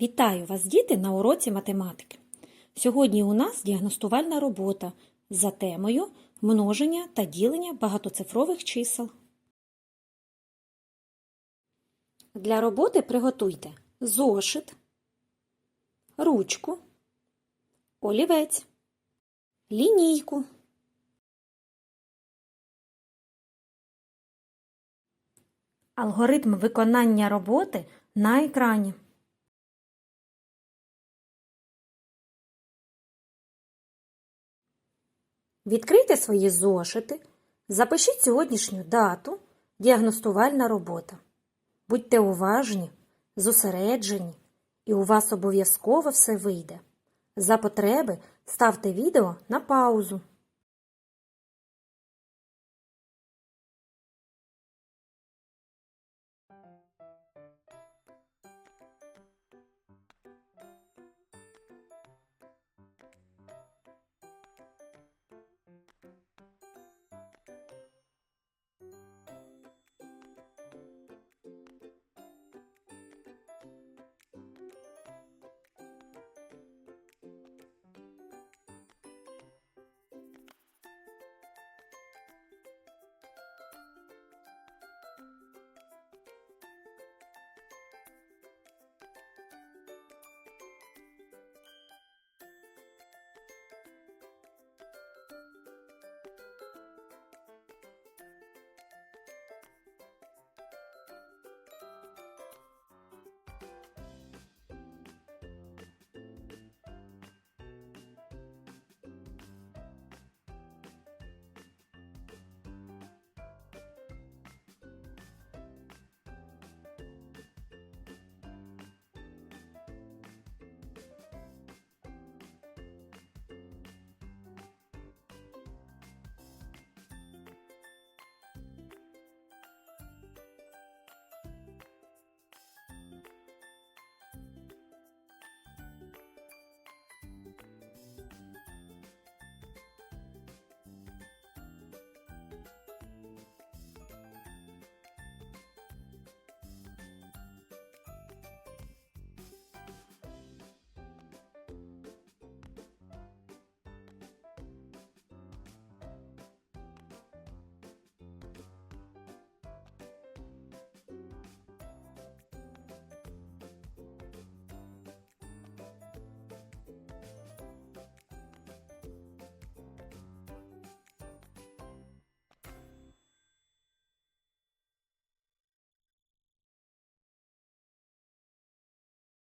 Вітаю вас, діти, на уроці математики. Сьогодні у нас діагностувальна робота за темою множення та ділення багатоцифрових чисел. Для роботи приготуйте зошит, ручку, олівець, лінійку. Алгоритм виконання роботи на екрані. Відкрийте свої зошити, запишіть сьогоднішню дату, діагностувальна робота. Будьте уважні, зосереджені, і у вас обов'язково все вийде. За потреби ставте відео на паузу.